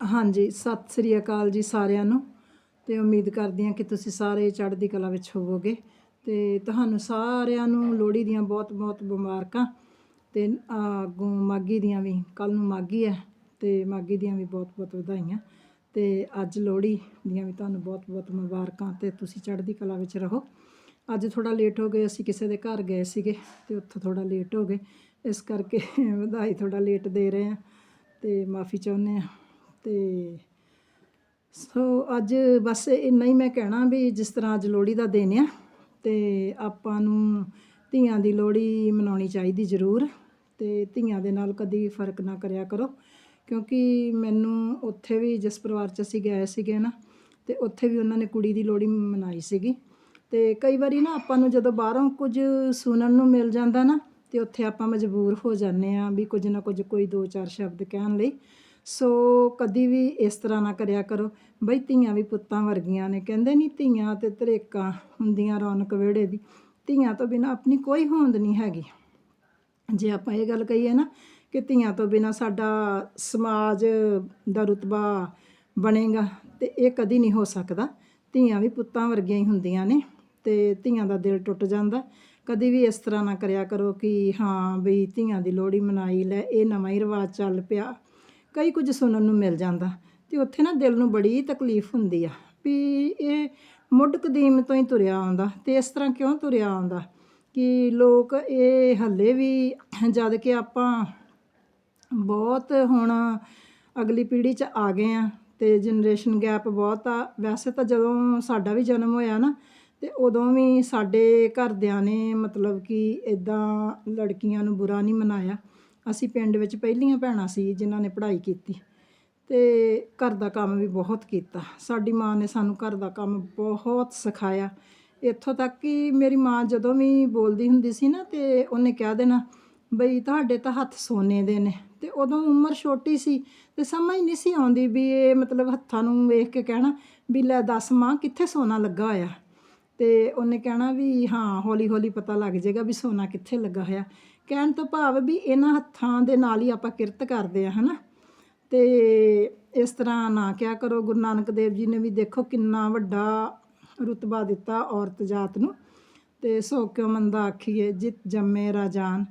ਹਾਂਜੀ, ਸਤਿ ਸ੍ਰੀ ਅਕਾਲ ਜੀ ਸਾਰਿਆਂ ਨੂੰ ਤੇ ਉਮੀਦ ਕਰਦੀ ਹਾਂ ਕਿ ਤੁਸੀਂ ਸਾਰੇ ਚੜ੍ਹਦੀ ਕਲਾ ਵਿੱਚ ਹੋਵੋਗੇ ਤੇ ਤੁਹਾਨੂੰ ਸਾਰਿਆਂ ਨੂੰ ਲੋਹੜੀ ਦੀਆਂ ਬਹੁਤ-ਬਹੁਤ ਮੁਬਾਰਕਾਂ ਤੇ ਅੱਗੋਂ ਮਾਗੀ ਦੀਆਂ ਵੀ ਕੱਲ ਨੂੰ ਮਾਗੀ ਹੈ ਤੇ ਮਾਗੀ ਦੀਆਂ ਵੀ ਬਹੁਤ-ਬਹੁਤ ਵਧਾਈਆਂ ਤੇ ਅੱਜ ਲੋਹੜੀ ਦੀਆਂ ਵੀ ਤੁਹਾਨੂੰ ਬਹੁਤ-ਬਹੁਤ ਮੁਬਾਰਕਾਂ ਤੇ ਤੁਸੀਂ ਚੜ੍ਹਦੀ ਕਲਾ ਵਿੱਚ ਰਹੋ। ਅੱਜ ਥੋੜਾ ਲੇਟ ਹੋ ਗਏ, ਅਸੀਂ ਕਿਸੇ ਦੇ ਘਰ ਗਏ ਸੀਗੇ ਤੇ ਉੱਥੋਂ ਥੋੜਾ ਲੇਟ ਹੋ ਗਏ। ਇਸ ਕਰਕੇ ਵਧਾਈ ਥੋੜਾ ਲੇਟ ਦੇ ਰਹੇ ਹਾਂ ਤੇ ਮਾਫੀ ਚਾਹੁੰਦੇ ਹਾਂ। ਅਤੇ ਸੋ ਅੱਜ ਬਸ ਇੰਨਾ ਹੀ ਮੈਂ ਕਹਿਣਾ ਵੀ ਜਿਸ ਤਰ੍ਹਾਂ ਅੱਜ ਲੋਹੜੀ ਦਾ ਦਿਨ ਆ ਅਤੇ ਆਪਾਂ ਨੂੰ ਧੀਆਂ ਦੀ ਲੋਹੜੀ ਮਨਾਉਣੀ ਚਾਹੀਦੀ ਜ਼ਰੂਰ ਅਤੇ ਧੀਆਂ ਦੇ ਨਾਲ ਕਦੀ ਫ਼ਰਕ ਨਾ ਕਰਿਆ ਕਰੋ ਕਿਉਂਕਿ ਮੈਨੂੰ ਉੱਥੇ ਵੀ ਜਿਸ ਪਰਿਵਾਰ 'ਚ ਅਸੀਂ ਗਏ ਸੀਗੇ ਨਾ ਅਤੇ ਉੱਥੇ ਵੀ ਉਹਨਾਂ ਨੇ ਕੁੜੀ ਦੀ ਲੋਹੜੀ ਮਨਾਈ ਸੀਗੀ ਅਤੇ ਕਈ ਵਾਰੀ ਨਾ ਆਪਾਂ ਨੂੰ ਜਦੋਂ ਬਾਹਰੋਂ ਕੁਝ ਸੁਣਨ ਨੂੰ ਮਿਲ ਜਾਂਦਾ ਨਾ ਤੇ ਉੱਥੇ ਆਪਾਂ ਮਜਬੂਰ ਹੋ ਜਾਂਦੇ ਹਾਂ ਵੀ ਕੁਝ ਨਾ ਕੁਝ ਕੋਈ ਦੋ ਚਾਰ ਸ਼ਬਦ ਕਹਿਣ ਲਈ ਸੋ ਕਦੀ ਵੀ ਇਸ ਤਰ੍ਹਾਂ ਨਾ ਕਰਿਆ ਕਰੋ। ਬਈ ਧੀਆਂ ਵੀ ਪੁੱਤਾਂ ਵਰਗੀਆਂ ਨੇ, ਕਹਿੰਦੇ ਨਹੀਂ ਧੀਆਂ ਤੇ ਤਰੇਕਾਂ ਹੁੰਦੀਆਂ ਰੌਣਕ ਵਿਹੜੇ ਦੀ। ਧੀਆਂ ਤੋਂ ਬਿਨਾ ਆਪਣੀ ਕੋਈ ਹੋਂਦ ਨਹੀਂ ਹੈਗੀ। ਜੇ ਆਪਾਂ ਇਹ ਗੱਲ ਕਹੀਏ ਨਾ ਕਿ ਧੀਆਂ ਤੋਂ ਬਿਨਾ ਸਾਡਾ ਸਮਾਜ ਦਾ ਰੁਤਬਾ ਬਣੇਗਾ, ਤੇ ਇਹ ਕਦੀ ਨਹੀਂ ਹੋ ਸਕਦਾ। ਧੀਆਂ ਵੀ ਪੁੱਤਾਂ ਵਰਗੀਆਂ ਹੀ ਹੁੰਦੀਆਂ ਨੇ, ਤੇ ਧੀਆਂ ਦਾ ਦਿਲ ਟੁੱਟ ਜਾਂਦਾ। ਕਦੀ ਵੀ ਇਸ ਤਰ੍ਹਾਂ ਨਾ ਕਰਿਆ ਕਰੋ ਕਿ ਹਾਂ, ਬਈ ਧੀਆਂ ਦੀ ਲੋਹੜੀ ਮਨਾਈ, ਲੈ ਇਹ ਨਵਾਂ ਹੀ ਰਿਵਾਜ ਚੱਲ ਪਿਆ। ਕਈ ਕੁਝ ਸੁਣਨ ਨੂੰ ਮਿਲ ਜਾਂਦਾ ਤੇ ਉੱਥੇ ਨਾ ਦਿਲ ਨੂੰ ਬੜੀ ਤਕਲੀਫ ਹੁੰਦੀ ਆ ਵੀ ਇਹ ਮੁੱਢ ਕਦੀਮ ਤੋਂ ਹੀ ਤੁਰਿਆ ਆਉਂਦਾ ਤੇ ਇਸ ਤਰ੍ਹਾਂ ਕਿਉਂ ਤੁਰਿਆ ਆਉਂਦਾ ਕਿ ਲੋਕ ਇਹ ਹੱਲੇ ਵੀ ਜਦ ਕਿ ਆਪਾਂ ਬਹੁਤ ਹੁਣ ਅਗਲੀ ਪੀੜ੍ਹੀ 'ਚ ਆ ਗਏ ਆ ਤੇ ਜਨਰੇਸ਼ਨ ਗੈਪ ਬਹੁਤ ਆ, ਵੈਸੇ ਤਾਂ ਜਦੋਂ ਸਾਡਾ ਵੀ ਜਨਮ ਹੋਇਆ ਨਾ ਤੇ ਉਦੋਂ ਵੀ ਸਾਡੇ ਘਰਦਿਆਂ ਨੇ ਮਤਲਬ ਕਿ ਇਦਾਂ ਲੜਕੀਆਂ ਨੂੰ ਬੁਰਾ ਨਹੀਂ ਮਨਾਇਆ। ਅਸੀਂ ਪਿੰਡ ਵਿੱਚ ਪਹਿਲੀਆਂ ਭੈਣਾਂ ਸੀ ਜਿਨ੍ਹਾਂ ਨੇ ਪੜ੍ਹਾਈ ਕੀਤੀ ਤੇ ਘਰ ਦਾ ਕੰਮ ਵੀ ਬਹੁਤ ਕੀਤਾ। ਸਾਡੀ ਮਾਂ ਨੇ ਸਾਨੂੰ ਘਰ ਦਾ ਕੰਮ ਬਹੁਤ ਸਿਖਾਇਆ। ਇੱਥੋਂ ਤੱਕ ਕਿ ਮੇਰੀ ਮਾਂ ਜਦੋਂ ਵੀ ਬੋਲਦੀ ਹੁੰਦੀ ਸੀ ਨਾ ਤੇ ਉਹਨੇ ਕਹਿ ਦੇਣਾ, ਬਈ ਤੁਹਾਡੇ ਤਾਂ ਹੱਥ ਸੋਨੇ ਦੇ ਨੇ। ਤੇ ਉਦੋਂ ਉਮਰ ਛੋਟੀ ਸੀ ਤੇ ਸਮਝ ਨਹੀਂ ਸੀ ਆਉਂਦੀ ਵੀ ਇਹ ਮਤਲਬ ਹੱਥਾਂ ਨੂੰ ਵੇਖ ਕੇ ਕਹਿਣਾ ਵੀ ਲੈ ਦੱਸ ਮਾਂ, ਕਿੱਥੇ ਸੋਨਾ ਲੱਗਾ ਹੋਇਆ? ਤੇ ਉਹਨੇ ਕਹਿਣਾ ਵੀ ਹਾਂ ਹੌਲੀ ਹੌਲੀ ਪਤਾ ਲੱਗ ਜਾਏਗਾ ਵੀ ਸੋਨਾ ਕਿੱਥੇ ਲੱਗਾ ਹੋਇਆ। ਕਹਿਣ ਤੋਂ ਭਾਵ ਵੀ ਇਹਨਾਂ ਹੱਥਾਂ ਦੇ ਨਾਲ ਹੀ ਆਪਾਂ ਕਿਰਤ ਕਰਦੇ ਆ ਹਨਾ? ਤੇ ਇਸ ਤਰ੍ਹਾਂ ਨਾ ਕਿਆ ਕਰੋ, ਗੁਰੂ ਨਾਨਕ ਦੇਵ ਜੀ ਨੇ ਵੀ ਦੇਖੋ ਕਿੰਨਾ ਵੱਡਾ ਰੁਤਬਾ ਦਿੱਤਾ ਔਰਤ ਜਾਤ ਨੂੰ। ਤੇ ਸੋ ਕਿਉ ਮੰਦਾ ਆਖੀਏ, ਜਿਤ ਜੰਮੇ ਰਾਜਾਨ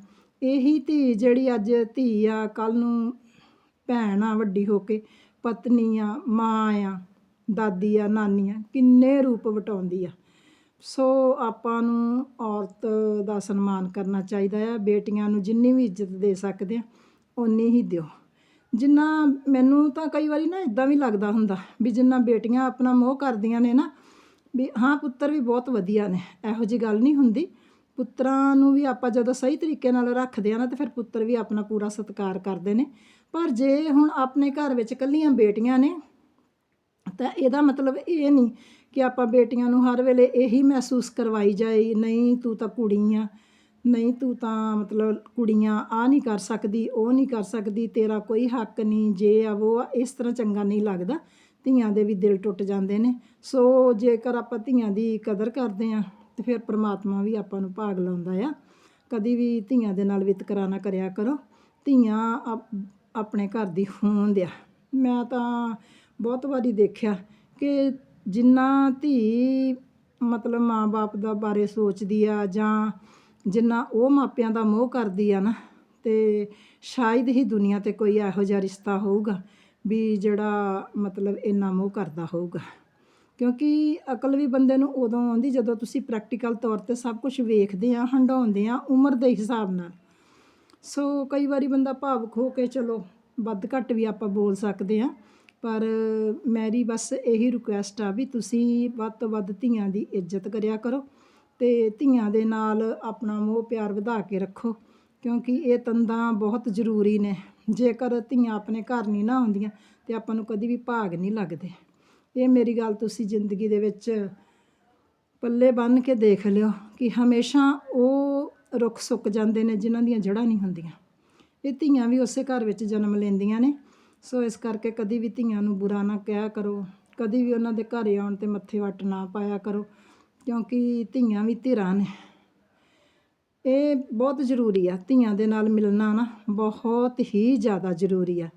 ਇਹੀ ਧੀ ਜਿਹੜੀ ਅੱਜ ਧੀ ਆ ਕੱਲ ਨੂੰ ਭੈਣ ਆ ਵੱਡੀ ਹੋ ਕੇ, ਪਤਨੀ ਆ, ਮਾਂ ਆ, ਦਾਦੀ ਆ, ਨਾਨੀ ਆ, ਕਿੰਨੇ ਰੂਪ ਵਟਾਉਂਦੀ ਆ। ਸੋ ਆਪਾਂ ਨੂੰ ਔਰਤ ਦਾ ਸਨਮਾਨ ਕਰਨਾ ਚਾਹੀਦਾ ਆ। ਬੇਟੀਆਂ ਨੂੰ ਜਿੰਨੀ ਵੀ ਇੱਜ਼ਤ ਦੇ ਸਕਦੇ ਆ ਉਨੀ ਹੀ ਦਿਓ। ਜਿੰਨਾ ਮੈਨੂੰ ਤਾਂ ਕਈ ਵਾਰੀ ਨਾ ਇਦਾਂ ਵੀ ਲੱਗਦਾ ਹੁੰਦਾ ਵੀ ਜਿੰਨਾ ਬੇਟੀਆਂ ਆਪਣਾ ਮੋਹ ਕਰਦੀਆਂ ਨੇ ਨਾ, ਵੀ ਹਾਂ ਪੁੱਤਰ ਵੀ ਬਹੁਤ ਵਧੀਆ ਨੇ, ਇਹੋ ਜੀ ਗੱਲ ਨਹੀਂ ਹੁੰਦੀ। ਪੁੱਤਰਾਂ ਨੂੰ ਵੀ ਆਪਾਂ ਜਦੋਂ ਸਹੀ ਤਰੀਕੇ ਨਾਲ ਰੱਖਦੇ ਆ ਨਾ, ਤੇ ਫਿਰ ਪੁੱਤਰ ਵੀ ਆਪਣਾ ਪੂਰਾ ਸਤਿਕਾਰ ਕਰਦੇ ਨੇ। ਪਰ ਜੇ ਹੁਣ ਆਪਣੇ ਘਰ ਵਿੱਚ ਇਕੱਲੀਆਂ ਬੇਟੀਆਂ ਨੇ, ਤਾਂ ਇਹਦਾ ਮਤਲਬ ਇਹ ਨਹੀਂ ਕਿ ਆਪਾਂ ਬੇਟੀਆਂ ਨੂੰ ਹਰ ਵੇਲੇ ਇਹੀ ਮਹਿਸੂਸ ਕਰਵਾਈ ਜਾਏ, ਨਹੀਂ ਤੂੰ ਤਾਂ ਕੁੜੀ ਆ, ਨਹੀਂ ਤੂੰ ਤਾਂ ਮਤਲਬ ਕੁੜੀਆਂ ਆ ਨਹੀਂ ਕਰ ਸਕਦੀ, ਉਹ ਨਹੀਂ ਕਰ ਸਕਦੀ, ਤੇਰਾ ਕੋਈ ਹੱਕ ਨਹੀਂ, ਜੇ ਆ ਉਹ ਆ, ਇਸ ਤਰ੍ਹਾਂ ਚੰਗਾ ਨਹੀਂ ਲੱਗਦਾ। ਧੀਆਂ ਦੇ ਵੀ ਦਿਲ ਟੁੱਟ ਜਾਂਦੇ ਨੇ। ਸੋ ਜੇਕਰ ਆਪਾਂ ਧੀਆਂ ਦੀ ਕਦਰ ਕਰਦੇ ਆ ਤੇ ਫਿਰ ਪ੍ਰਮਾਤਮਾ ਵੀ ਆਪਾਂ ਨੂੰ ਭਾਗ ਲਾਉਂਦਾ ਆ। ਕਦੀ ਵੀ ਧੀਆਂ ਦੇ ਨਾਲ ਵਿਤਕਰਾ ਨਾ ਕਰਿਆ ਕਰੋ। ਧੀਆਂ ਆਪਣੇ ਘਰ ਦੀ ਹੋਂਦ ਆ। ਮੈਂ ਤਾਂ ਬਹੁਤ ਵਾਰੀ ਦੇਖਿਆ ਕਿ ਜਿੰਨਾ ਧੀ ਮਤਲਬ ਮਾਂ-ਬਾਪ ਦਾ ਬਾਰੇ ਸੋਚਦੀ ਆ ਜਾਂ ਜਿੰਨਾ ਉਹ ਮਾਪਿਆਂ ਦਾ ਮੋਹ ਕਰਦੀ ਆ ਨਾ, ਤੇ ਸ਼ਾਇਦ ਹੀ ਦੁਨੀਆ ਤੇ ਕੋਈ ਇਹੋ ਜਿਹਾ ਰਿਸ਼ਤਾ ਹੋਊਗਾ ਵੀ ਜਿਹੜਾ ਮਤਲਬ ਇੰਨਾ ਮੋਹ ਕਰਦਾ ਹੋਊਗਾ। ਕਿਉਂਕਿ ਅਕਲ ਵੀ ਬੰਦੇ ਨੂੰ ਉਦੋਂ ਆਉਂਦੀ ਜਦੋਂ ਤੁਸੀਂ ਪ੍ਰੈਕਟੀਕਲ ਤੌਰ ਤੇ ਸਭ ਕੁਝ ਵੇਖਦੇ ਆ ਹੰਡਾਉਂਦੇ ਆ ਉਮਰ ਦੇ ਹਿਸਾਬ ਨਾਲ। ਸੋ ਕਈ ਵਾਰੀ ਬੰਦਾ ਭਾਵੁਕ ਹੋ ਕੇ ਚਲੋ ਵੱਧ ਘੱਟ ਵੀ ਆਪਾਂ ਬੋਲ ਸਕਦੇ ਆ। ਪਰ ਮੇਰੀ ਬਸ ਇਹੀ ਰਿਕੁਐਸਟ ਆ ਵੀ ਤੁਸੀਂ ਵੱਧ ਤੋਂ ਵੱਧ ਧੀਆਂ ਦੀ ਇੱਜ਼ਤ ਕਰਿਆ ਕਰੋ ਅਤੇ ਧੀਆਂ ਦੇ ਨਾਲ ਆਪਣਾ ਮੋਹ ਪਿਆਰ ਵਧਾ ਕੇ ਰੱਖੋ, ਕਿਉਂਕਿ ਇਹ ਤੰਦਾਂ ਬਹੁਤ ਜ਼ਰੂਰੀ ਨੇ। ਜੇਕਰ ਧੀਆਂ ਆਪਣੇ ਘਰ ਨਹੀਂ ਨਾ ਹੁੰਦੀਆਂ ਤਾਂ ਆਪਾਂ ਨੂੰ ਕਦੀ ਵੀ ਭਾਗ ਨਹੀਂ ਲੱਗਦੇ। ਇਹ ਮੇਰੀ ਗੱਲ ਤੁਸੀਂ ਜ਼ਿੰਦਗੀ ਦੇ ਵਿੱਚ ਪੱਲੇ ਬੰਨ ਕੇ ਦੇਖ ਲਿਓ ਕਿ ਹਮੇਸ਼ਾ ਉਹ ਰੁੱਖ ਸੁੱਕ ਜਾਂਦੇ ਨੇ ਜਿਨ੍ਹਾਂ ਦੀਆਂ ਜੜ੍ਹਾਂ ਨਹੀਂ ਹੁੰਦੀਆਂ। ਇਹ ਧੀਆਂ ਵੀ ਉਸੇ ਘਰ ਵਿੱਚ ਜਨਮ ਲੈਂਦੀਆਂ ਨੇ ਸੋ ਇਸ ਕਰਕੇ ਕਦੀ ਵੀ ਧੀਆਂ ਨੂੰ ਬੁਰਾ ਨਾ ਕਿਹਾ ਕਰੋ, ਕਦੀ ਵੀ ਉਹਨਾਂ ਦੇ ਘਰ ਆਉਣ ਤੇ ਮੱਥੇ ਵੱਟ ਨਾ ਪਾਇਆ ਕਰੋ, ਕਿਉਂਕਿ ਧੀਆਂ ਵੀ ਧਿਰਾਂ ਨੇ। ਇਹ ਬਹੁਤ ਜ਼ਰੂਰੀ ਆ, ਧੀਆਂ ਦੇ ਨਾਲ ਮਿਲਣਾ ਨਾ ਬਹੁਤ ਹੀ ਜ਼ਿਆਦਾ ਜ਼ਰੂਰੀ ਆ।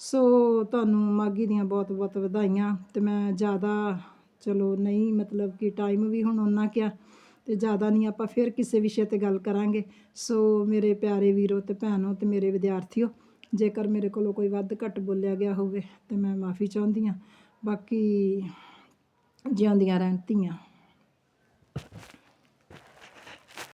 ਸੋ ਤੁਹਾਨੂੰ ਮਾਗੀ ਦੀਆਂ ਬਹੁਤ-ਬਹੁਤ ਵਧਾਈਆਂ ਤੇ ਮੈਂ ਜ਼ਿਆਦਾ, ਚਲੋ ਨਹੀਂ ਮਤਲਬ ਕਿ ਟਾਈਮ ਵੀ ਹੁਣ ਉਹਨਾਂ ਕਿਆ ਤੇ ਜ਼ਿਆਦਾ ਨਹੀਂ, ਆਪਾਂ ਫਿਰ ਕਿਸੇ ਵਿਸ਼ੇ ਤੇ ਗੱਲ ਕਰਾਂਗੇ। ਸੋ ਮੇਰੇ ਪਿਆਰੇ ਵੀਰੋ ਤੇ ਭੈਣੋ ਤੇ ਮੇਰੇ ਵਿਦਿਆਰਥੀਓ ਜੇਕਰ ਮੇਰੇ ਕੋਲੋਂ ਕੋਈ ਵੱਧ ਘੱਟ ਬੋਲਿਆ ਗਿਆ ਹੋਵੇ, ਤਾਂ ਮੈਂ ਮਾਫੀ ਚਾਹੁੰਦੀ ਹਾਂ। ਬਾਕੀ ਜਿਉਂਦੀਆਂ ਰਹਿਣ ਧੀਆਂ।